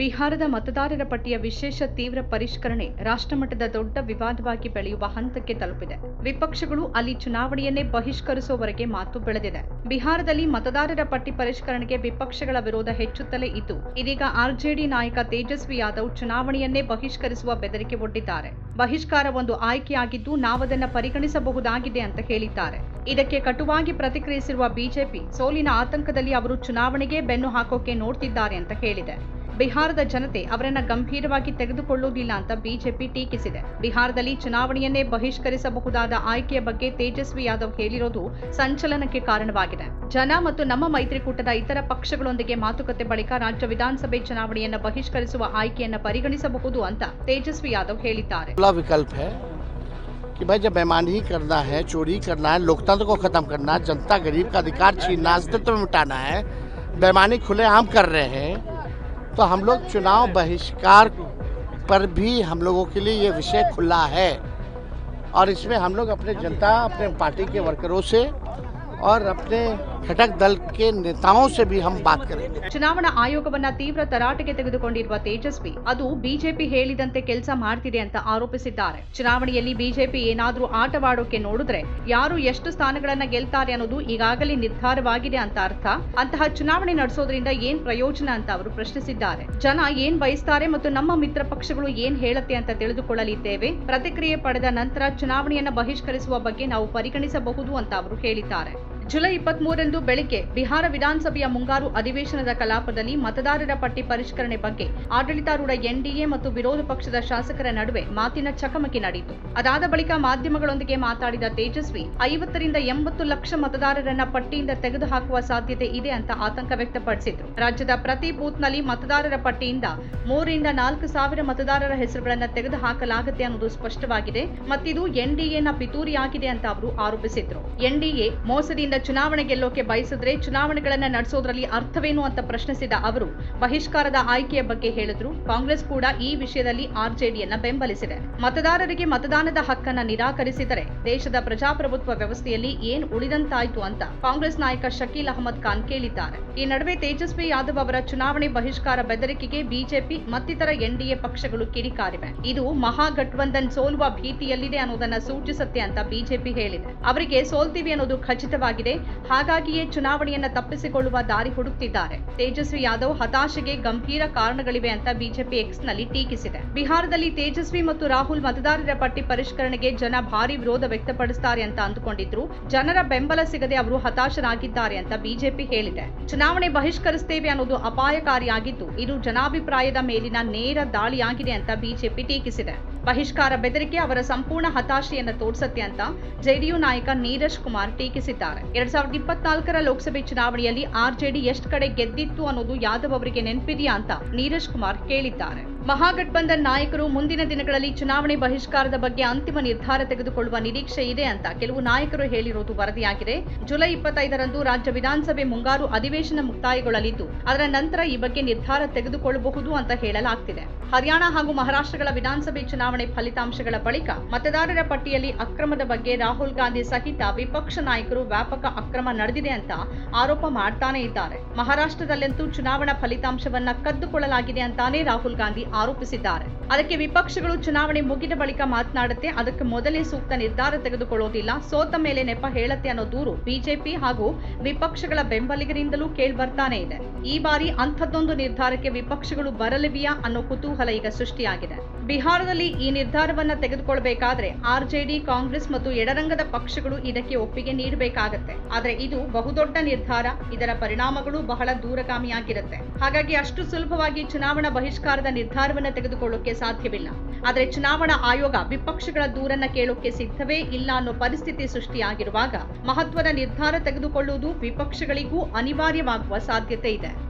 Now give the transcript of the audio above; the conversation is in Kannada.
ಬಿಹಾರದ ಮತದಾರರ ಪಟ್ಟಿಯ ವಿಶೇಷ ತೀವ್ರ ಪರಿಷ್ಕರಣೆ ರಾಷ್ಟ್ರಮಟ್ಟದ ದೊಡ್ಡ ವಿವಾದವಾಗಿ ಬೆಳೆಯುವ ಹಂತಕ್ಕೆ ತಲುಪಿದೆ. ವಿಪಕ್ಷಗಳು ಅಲ್ಲಿ ಚುನಾವಣೆಯನ್ನೇ ಬಹಿಷ್ಕರಿಸುವವರೆಗೆ ಮಾತು ಬೆಳೆದಿದೆ. ಬಿಹಾರದಲ್ಲಿ ಮತದಾರರ ಪಟ್ಟಿ ಪರಿಷ್ಕರಣೆಗೆ ವಿಪಕ್ಷಗಳ ವಿರೋಧ ಹೆಚ್ಚುತ್ತಲೇ ಇದ್ದು, ಇದೀಗ ಆರ್ಜೆಡಿ ನಾಯಕ ತೇಜಸ್ವಿ ಯಾದವ್ ಚುನಾವಣೆಯನ್ನೇ ಬಹಿಷ್ಕರಿಸುವ ಬೆದರಿಕೆ ಒಡ್ಡಿದ್ದಾರೆ. ಬಹಿಷ್ಕಾರ ಒಂದು ಆಯ್ಕೆಯಾಗಿದ್ದು, ನಾವದನ್ನ ಪರಿಗಣಿಸಬಹುದಾಗಿದೆ ಅಂತ ಹೇಳಿದ್ದಾರೆ. ಇದಕ್ಕೆ ಕಟುವಾಗಿ ಪ್ರತಿಕ್ರಿಯಿಸಿರುವ ಬಿಜೆಪಿ, ಸೋಲಿನ ಆತಂಕದಲ್ಲಿ ಅವರು ಚುನಾವಣೆಗೆ ಬೆನ್ನು ಹಾಕೋಕೆ ನೋಡ್ತಿದ್ದಾರೆ ಅಂತ ಹೇಳಿದೆ. ಬಿಹಾರದ ಜನತೆ ಅವರನ್ನ ಗಂಭೀರವಾಗಿ ತೆಗೆದುಕೊಳ್ಳುವುದಿಲ್ಲ ಅಂತ ಬಿಜೆಪಿ ಟೀಕಿಸಿದೆ ಬಿಹಾರದಲ್ಲಿ ಚುನಾವಣೆಯನ್ನೇ ಬಹಿಷ್ಕರಿಸಬಹುದಾದ ಆಯ್ಕೆಯ ಬಗ್ಗೆ ತೇಜಸ್ವಿ ಯಾದವ್ ಹೇಳಿರೋದು ಸಂಚಲನಕ್ಕೆ ಕಾರಣವಾಗಿದೆ ಜನ ಮತ್ತು ನಮ್ಮ ಮೈತ್ರಿಕೂಟದ ಇತರ ಪಕ್ಷಗಳೊಂದಿಗೆ ಮಾತುಕತೆ ಬಳಿಕ ರಾಜ್ಯ ವಿಧಾನಸಭೆ ಚುನಾವಣೆಯನ್ನ ಬಹಿಷ್ಕರಿಸುವ ಆಯ್ಕೆಯನ್ನ ಪರಿಗಣಿಸಬಹುದು ಅಂತ ತೇಜಸ್ವಿ ಯಾದವ್ ಹೇಳಿದ್ದಾರೆ खुला विकल्प है कि भाई जब बेईमानी ही करना है चोरी करना है लोकतंत्र को खत्म करना है जनता गरीब का अधिकार छीनना अस्तित्व मिटाना है बेईमानी खुलेआम कर रहे हैं तो हम लोग चुनाव बहिष्कार पर भी हम लोगों के लिए ये विषय खुला है। और इसमें हम लोग अपने जनता, अपने पार्टी के वर्करों से और अपने घटक दल के नेताओं से भी हम बात करेंगे ಚುನಾವಣಾ ಆಯೋಗವನ್ನ ತೀವ್ರ ತರಾಟೆಗೆ ತೆಗೆದುಕೊಂಡಿರುವ ತೇಜಸ್ವಿ ಅದು ಬಿಜೆಪಿ ಹೇಳಿದಂತೆ ಕೆಲಸ ಮಾಡ್ತಿದೆ ಅಂತ ಆರೋಪಿಸಿದ್ದಾರೆ ಚುನಾವಣೆಯಲ್ಲಿ ಬಿಜೆಪಿ ಏನಾದ್ರೂ ಆಟವಾಡೋಕೆ ನೋಡಿದ್ರೆ ಯಾರು ಎಷ್ಟು ಸ್ಥಾನಗಳನ್ನ ಗೆಲ್ತಾರೆ ಅನ್ನೋದು ಈಗಾಗಲೇ ನಿರ್ಧಾರವಾಗಿದೆ ಅಂತ ಅರ್ಥ ಅಂತಹ ಚುನಾವಣೆ ನಡೆಸೋದ್ರಿಂದ ಏನ್ ಪ್ರಯೋಜನ ಅಂತ ಅವರು ಪ್ರಶ್ನಿಸಿದ್ದಾರೆ ಜನ ಏನ್ ಬಯಸ್ತಾರೆ ಮತ್ತು ನಮ್ಮ ಮಿತ್ರ ಪಕ್ಷಗಳು ಏನ್ ಹೇಳುತ್ತೆ ಅಂತ ತಿಳಿದುಕೊಳ್ಳಲಿದ್ದೇವೆ ಪ್ರತಿಕ್ರಿಯೆ ಪಡೆದ ನಂತರ ಚುನಾವಣೆಯನ್ನ ಬಹಿಷ್ಕರಿಸುವ ಬಗ್ಗೆ ನಾವು ಪರಿಗಣಿಸಬಹುದು ಅಂತ ಅವರು ಹೇಳಿದ್ದಾರೆ ಜುಲೈ ಇಪ್ಪತ್ತ್ ಮೂರರಂದು ಬೆಳಿಗ್ಗೆ ಬಿಹಾರ ವಿಧಾನಸಭೆಯ ಮುಂಗಾರು ಅಧಿವೇಶನದ ಕಲಾಪದಲ್ಲಿ ಮತದಾರರ ಪಟ್ಟಿ ಪರಿಷ್ಕರಣೆ ಬಗ್ಗೆ ಆಡಳಿತಾರೂಢ ಎನ್ಡಿಎ ಮತ್ತು ವಿರೋಧ ಪಕ್ಷದ ಶಾಸಕರ ನಡುವೆ ಮಾತಿನ ಚಕಮಕಿ ನಡೆಯಿತು. ಅದಾದ ಬಳಿಕ ಮಾಧ್ಯಮಗಳೊಂದಿಗೆ ಮಾತಾಡಿದ ತೇಜಸ್ವಿ, ಐವತ್ತರಿಂದ ಎಂಬತ್ತು ಲಕ್ಷ ಮತದಾರರನ್ನ ಪಟ್ಟಿಯಿಂದ ತೆಗೆದುಹಾಕುವ ಸಾಧ್ಯತೆ ಇದೆ ಅಂತ ಆತಂಕ ವ್ಯಕ್ತಪಡಿಸಿದ್ರು. ರಾಜ್ಯದ ಪ್ರತಿ ಬೂತ್ನಲ್ಲಿ ಮತದಾರರ ಪಟ್ಟಿಯಿಂದ ಮೂರರಿಂದ ನಾಲ್ಕು ಸಾವಿರ ಮತದಾರರ ಹೆಸರುಗಳನ್ನು ತೆಗೆದುಹಾಕಲಾಗುತ್ತೆ ಅನ್ನೋದು ಸ್ಪಷ್ಟವಾಗಿದೆ. ಮತ್ತಿದು ಎನ್ಡಿಎನ ಪಿತೂರಿಯಾಗಿದೆ ಅಂತ ಅವರು ಆರೋಪಿಸಿದ್ರು. ಎನ್ಡಿಎ ಮೋಸದಿಂದ ಚುನಾವಣೆ ಗೆಲ್ಲೋಕೆ ಬಯಸಿದ್ರೆ ಚುನಾವಣೆಗಳನ್ನ ನಡೆಸೋದ್ರಲ್ಲಿ ಅರ್ಥವೇನು ಅಂತ ಪ್ರಶ್ನಿಸಿದ ಅವರು, ಬಹಿಷ್ಕಾರದ ಆಯ್ಕೆಯ ಬಗ್ಗೆ ಹೇಳಿದ್ರು. ಕಾಂಗ್ರೆಸ್ ಕೂಡ ಈ ವಿಷಯದಲ್ಲಿ ಆರ್ಜೆಡಿಯನ್ನ ಬೆಂಬಲಿಸಿದೆ. ಮತದಾರರಿಗೆ ಮತದಾನದ ಹಕ್ಕನ್ನ ನಿರಾಕರಿಸಿದರೆ ದೇಶದ ಪ್ರಜಾಪ್ರಭುತ್ವ ವ್ಯವಸ್ಥೆಯಲ್ಲಿ ಏನ್ ಉಳಿದಂತಾಯ್ತು ಅಂತ ಕಾಂಗ್ರೆಸ್ ನಾಯಕ ಶಕೀಲ್ ಅಹಮದ್ ಖಾನ್ ಕೇಳಿದ್ದಾರೆ. ಈ ನಡುವೆ ತೇಜಸ್ವಿ ಯಾದವ್ ಅವರ ಚುನಾವಣೆ ಬಹಿಷ್ಕಾರ ಬೆದರಿಕೆಗೆ ಬಿಜೆಪಿ ಮತ್ತಿತರ ಎನ್ಡಿಎ ಪಕ್ಷಗಳು ಕಿಡಿಕಾರಿವೆ. ಇದು ಮಹಾಗಠಬಂಧನ್ ಸೋಲುವ ಭೀತಿಯಲ್ಲಿದೆ ಅನ್ನೋದನ್ನ ಸೂಚಿಸುತ್ತೆ ಅಂತ ಬಿಜೆಪಿ ಹೇಳಿದೆ. ಅವರಿಗೆ ಸೋಲ್ತೀವಿ ಅನ್ನೋದು ಖಚಿತವಾಗಿದೆ ಹಾಗಾಗಿಯೇ ಚುನಾವಣೆಯನ್ನ ತಪ್ಪಿಸಿಕೊಳ್ಳುವ ದಾರಿ ಹುಡುಕ್ತಿದ್ದಾರೆ. ತೇಜಸ್ವಿ ಯಾದವ್ ಹತಾಶೆಗೆ ಗಂಭೀರ ಕಾರಣಗಳಿವೆ ಅಂತ ಬಿಜೆಪಿ ಎಕ್ಸ್ನಲ್ಲಿ ಟೀಕಿಸಿದೆ. ಬಿಹಾರದಲ್ಲಿ ತೇಜಸ್ವಿ ಮತ್ತು ರಾಹುಲ್ ಮತದಾರರ ಪಟ್ಟಿ ಪರಿಷ್ಕರಣೆಗೆ ಜನ ಭಾರಿ ವಿರೋಧ ವ್ಯಕ್ತಪಡಿಸುತ್ತಾರೆ ಅಂತ ಅಂದುಕೊಂಡಿದ್ರು. ಜನರ ಬೆಂಬಲ ಸಿಗದೆ ಅವರು ಹತಾಶರಾಗಿದ್ದಾರೆ ಅಂತ ಬಿಜೆಪಿ ಹೇಳಿದೆ. ಚುನಾವಣೆ ಬಹಿಷ್ಕರಿಸುತ್ತೇವೆ ಅನ್ನೋದು ಅಪಾಯಕಾರಿಯಾಗಿದ್ದು, ಇದು ಜನಾಭಿಪ್ರಾಯದ ಮೇಲಿನ ನೇರ ದಾಳಿಯಾಗಿದೆ ಅಂತ ಬಿಜೆಪಿ ಟೀಕಿಸಿದೆ. ಬಹಿಷ್ಕಾರ ಬೆದರಿಕೆ ಅವರ ಸಂಪೂರ್ಣ ಹತಾಶೆಯನ್ನ ತೋರಿಸುತ್ತೆ ಅಂತ ಜೆಡಿಯು ನಾಯಕ ನೀರಜ್ ಕುಮಾರ್ ಟೀಕಿಸಿದ್ದಾರೆ. ಎರಡ್ ಸಾವಿರದ ಇಪ್ಪತ್ನಾಲ್ಕರ ಲೋಕಸಭೆ ಚುನಾವಣೆಯಲ್ಲಿ ಆರ್ಜೆಡಿ ಎಷ್ಟು ಕಡೆ ಗೆದ್ದಿತ್ತು ಅನ್ನೋದು ಯಾದವ್ ಅವರಿಗೆ ನೆನಪಿದೆಯಾ ಅಂತ ನೀರಜ್ ಕುಮಾರ್ ಕೇಳಿದ್ದಾರೆ. ಮಹಾಗಠಬಂಧನ್ ನಾಯಕರು ಮುಂದಿನ ದಿನಗಳಲ್ಲಿ ಚುನಾವಣೆ ಬಹಿಷ್ಕಾರದ ಬಗ್ಗೆ ಅಂತಿಮ ನಿರ್ಧಾರ ತೆಗೆದುಕೊಳ್ಳುವ ನಿರೀಕ್ಷೆ ಇದೆ ಅಂತ ಕೆಲವು ನಾಯಕರು ಹೇಳಿರುವುದು ವರದಿಯಾಗಿದೆ. ಜುಲೈ ಇಪ್ಪತ್ತೈದರಂದು ರಾಜ್ಯ ವಿಧಾನಸಭೆ ಮುಂಗಾರು ಅಧಿವೇಶನ ಮುಕ್ತಾಯಗೊಳ್ಳಲಿದ್ದು, ಅದರ ನಂತರ ಈ ಬಗ್ಗೆ ನಿರ್ಧಾರ ತೆಗೆದುಕೊಳ್ಳಬಹುದು ಅಂತ ಹೇಳಲಾಗ್ತಿದೆ. ಹರಿಯಾಣ ಹಾಗೂ ಮಹಾರಾಷ್ಟ್ರಗಳ ವಿಧಾನಸಭೆ ಚುನಾವಣೆ ಫಲಿತಾಂಶಗಳ ಬಳಿಕ ಮತದಾರರ ಪಟ್ಟಿಯಲ್ಲಿ ಅಕ್ರಮದ ಬಗ್ಗೆ ರಾಹುಲ್ ಗಾಂಧಿ ಸಹಿತ ವಿಪಕ್ಷ ನಾಯಕರು ವ್ಯಾಪಕ ಅಕ್ರಮ ನಡೆದಿದೆ ಅಂತ ಆರೋಪ ಮಾಡ್ತಾನೆ ಇದ್ದಾರೆ. ಮಹಾರಾಷ್ಟ್ರದಲ್ಲಂತೂ ಚುನಾವಣಾ ಫಲಿತಾಂಶವನ್ನ ಕದ್ದುಕೊಳ್ಳಲಾಗಿದೆ ಅಂತಾನೆ ರಾಹುಲ್ ಗಾಂಧಿ ಆರೋಪಿಸಿದ್ದಾರೆ. ಅದಕ್ಕೆ ವಿಪಕ್ಷಗಳು ಚುನಾವಣೆ ಮುಗಿದ ಬಳಿಕ ಮಾತನಾಡುತ್ತೆ. ಅದಕ್ಕೆ ಮೊದಲೇ ಸೂಕ್ತ ನಿರ್ಧಾರ ತೆಗೆದುಕೊಳ್ಳೋದಿಲ್ಲ. ಸೋತ ಮೇಲೆ ನೆಪ ಹೇಳತ್ತೆ ಅನ್ನೋ ದೂರು ಬಿಜೆಪಿ ಹಾಗೂ ವಿಪಕ್ಷಗಳ ಬೆಂಬಲಿಗರಿಂದಲೂ ಕೇಳ್ಬರ್ತಾನೆ ಇದೆ. ಈ ಬಾರಿ ಅಂಥದ್ದೊಂದು ನಿರ್ಧಾರಕ್ಕೆ ವಿಪಕ್ಷಗಳು ಬರಲಿವೆಯಾ ಅನ್ನೋ ಕುತೂಹಲ ಈಗ ಸೃಷ್ಟಿಯಾಗಿದೆ. ಬಿಹಾರದಲ್ಲಿ ಈ ನಿರ್ಧಾರವನ್ನ ತೆಗೆದುಕೊಳ್ಬೇಕಾದ್ರೆ ಆರ್ಜೆಡಿ, ಕಾಂಗ್ರೆಸ್ ಮತ್ತು ಎಡರಂಗದ ಪಕ್ಷಗಳು ಇದಕ್ಕೆ ಒಪ್ಪಿಗೆ ನೀಡಬೇಕಾಗತ್ತೆ. ಆದ್ರೆ ಇದು ಬಹುದೊಡ್ಡ ನಿರ್ಧಾರ. ಇದರ ಪರಿಣಾಮಗಳು ಬಹಳ ದೂರಗಾಮಿಯಾಗಿರುತ್ತೆ. ಹಾಗಾಗಿ ಅಷ್ಟು ಸುಲಭವಾಗಿ ಚುನಾವಣಾ ಬಹಿಷ್ಕಾರದ ನಿರ್ಧಾರವನ್ನ ತೆಗೆದುಕೊಳ್ಳೋಕೆ ಸಾಧ್ಯವಿಲ್ಲ. ಆದ್ರೆ ಚುನಾವಣಾ ಆಯೋಗ ವಿಪಕ್ಷಗಳ ದೂರನ್ನ ಕೇಳೋಕೆ ಸಿದ್ಧವೇ ಇಲ್ಲ ಅನ್ನೋ ಪರಿಸ್ಥಿತಿ ಸೃಷ್ಟಿಯಾಗಿರುವಾಗ ಮಹತ್ವದ ನಿರ್ಧಾರ ತೆಗೆದುಕೊಳ್ಳುವುದು ವಿಪಕ್ಷಗಳಿಗೂ ಅನಿವಾರ್ಯವಾಗುವ ಸಾಧ್ಯತೆ ಇದೆ.